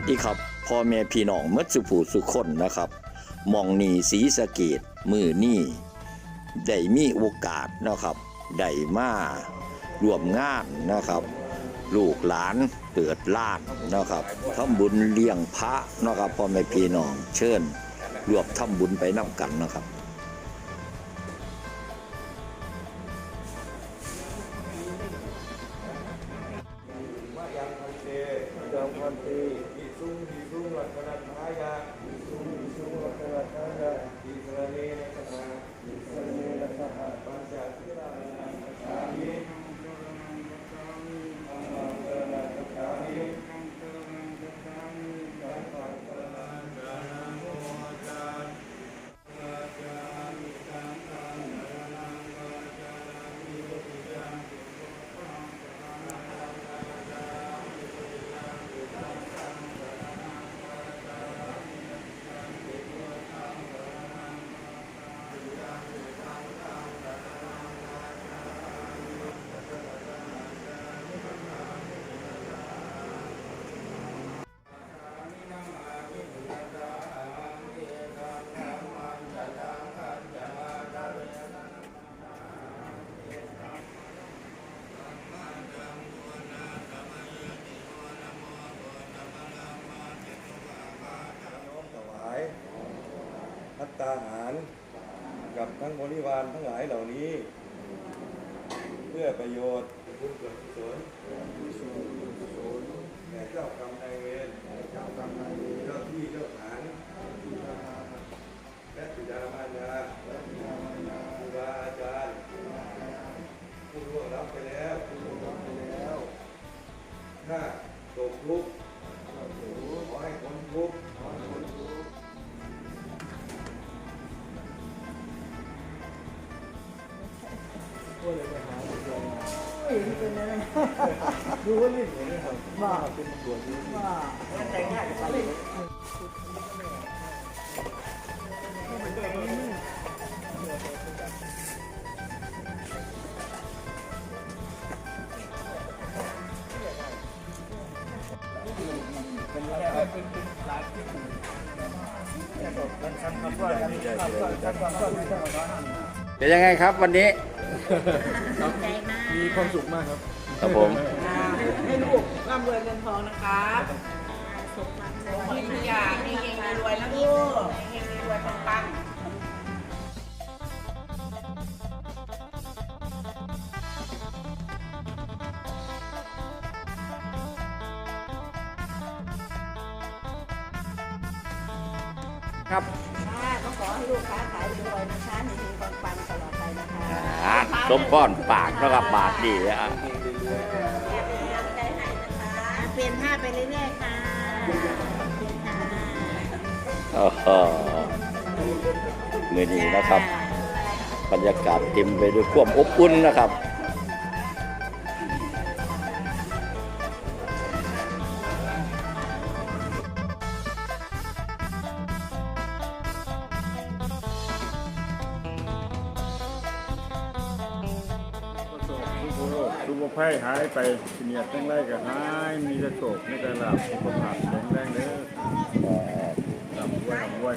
วัสดีครับพ่อแม่พี่น้องมื่อสุผูสุคนนะครับมองนีสีสะเกตมือนี่ได้มีโอกาสนะครับได้มารวมงานนะครับ ลูกหลานเปิดล้านนะครับทำบุญเลี้ยงพระนะครับพ่อแม่พี่น้องเชิญรวมทำบุญไปน้ำกันนะครับ ยังพันเตอิสุงอิสุงรัตนัทายาอิสุงอิสุงรัตนัทายาอิสระเนนะสหะอิสระเนนะสหะปัญจทิรานังกัจฉามิธัมมังสรณังกัจฉามิสังฆังสรณังกัจฉามิโมจารอาจามิสังฆังสรณังกัจฉามิโยติจัง น้อมถวายพั ตาหาร กับทั้งบริวารทั้งหลายเหล่านี้ เพื่อประโยชน์บุญเกิดกุศลแก่เจ้ากรรมนายเวรเจ้ากรรมนายเวรเจ้าที่เจ้าทานและปิดามารดาครูบาอาจารย์ผู้ร่วงรับไปแล้วถ้าตกทุกข์ ดูว่าลิ้นเหมือนกันครับว่าเป็นตำรวจนี่ง่ายเป็นยังไงครับวันนี้ มีความสุขมากครับครับผม ให้ลูกร่ำรวยเงินทองนะครับสมหวังทุกอย่างเฮงๆรวยๆนะลูกเฮงๆรวยๆปังๆครับค่ะก็ขอให้ลูกค้าขายรวยนะคะเฮงๆปังๆตลอดไปนะคะ อ่าสมพรปากนะครับบาทดีอะเป็นกำลังใจให้นะคะเปลี่ยนท่าไปเรื่อยๆค่ะเปลี่ยนท่าโอ้โหมือนี้นะครับ บรรยากาศเต็มไปด้วยความอบอุ่นนะครับ กโรคทุกภัยหายไปเสียดทั้งไรก็หาย มีแต่โศกมีแต่หลับสุขภาพแข็งแรงเด้อหลับไว้หลับไว้